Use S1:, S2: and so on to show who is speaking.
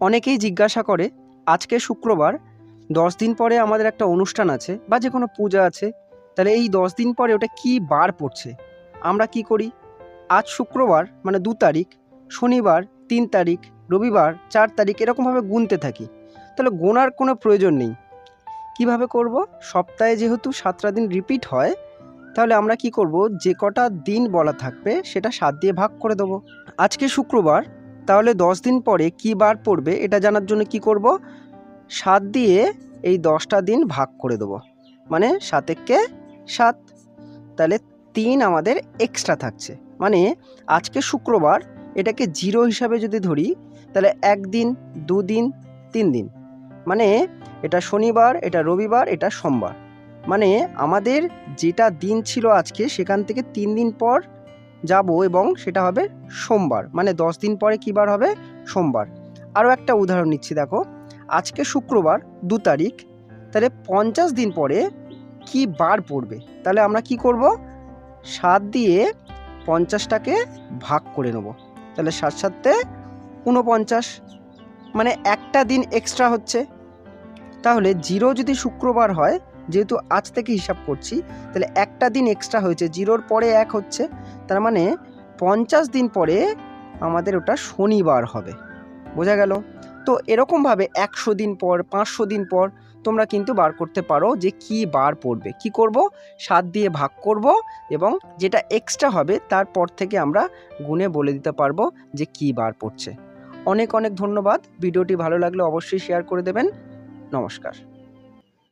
S1: অনেকেই জিজ্ঞাসা করে, আজকে শুক্রবার, দশ দিন পরে আমাদের একটা অনুষ্ঠান আছে বা যে কোনো পূজা আছে, তাহলে এই দশ দিন পরে ওটা কি বার পড়ছে? আমরা কি করি? আজ শুক্রবার মানে দু তারিখ, শনিবার, তিন তারিখ, রবিবার, চার তারিখ এরকমভাবে গুনতে থাকি। তাহলে গোনার কোনো প্রয়োজন নেই। কীভাবে করব? সপ্তাহে যেহেতু সাতটা দিন রিপিট হয়, তাহলে আমরা কি করব? যে কটা দিন বলা থাকবে, সেটা সাত দিয়ে ভাগ করে দেবো। আজকে শুক্রবার তাহলে দশ দিন পরে কি বার পড়বে এটা জানার জন্য কি করব? সাত দিয়ে এই দশটা দিন ভাগ করে দেবো। মানে সাতেককে সাত। তাহলে তিন আমাদের এক্সট্রা থাকছে। মানে আজকে শুক্রবার এটাকে জিরো হিসাবে যদি ধরি, তাহলে একদিন, দুদিন তিন দিন মানে এটা শনিবার, এটা রবিবার, এটা সোমবার। মানে আমাদের যেটা দিন ছিল আজকে, সেখান থেকে তিন দিন পর যাব এবং সেটা হবে সোমবার। মানে দশ দিন পরে কী বার হবে? সোমবার। আরও একটা উদাহরণ নিচ্ছি, দেখো। আজকে শুক্রবার, দু তারিখ। তাহলে পঞ্চাশ দিন পরে কি বার পড়বে? তাহলে আমরা কি করব? সাত দিয়ে পঞ্চাশটাকে ভাগ করে নেব। তাহলে সাত সাতে ঊনপঞ্চাশ। মানে একটা দিন এক্সট্রা হচ্ছে। তাহলে জিরো যদি শুক্রবার হয় যেহেতু আজ থেকে হিসাব করছি, তাহলে একটা দিন এক্সট্রা হয়েছে, জিরোর পরে এক হচ্ছে, তার মানে পঞ্চাশ দিন পরে আমাদের ওটা শনিবার হবে। বোঝা গেল? তো এরকমভাবে একশো দিন পর, পাঁচশো দিন পর তোমরা কিন্তু বার করতে পারো যে কি বার পড়বে। কি করব? সাত দিয়ে ভাগ করব এবং যেটা এক্সট্রা হবে তারপর থেকে আমরা গুণে বলে দিতে পারব যে কি বার পড়ছে। অনেক অনেক ধন্যবাদ। ভিডিওটি ভালো লাগলে অবশ্যই শেয়ার করে দেবেন। নমস্কার।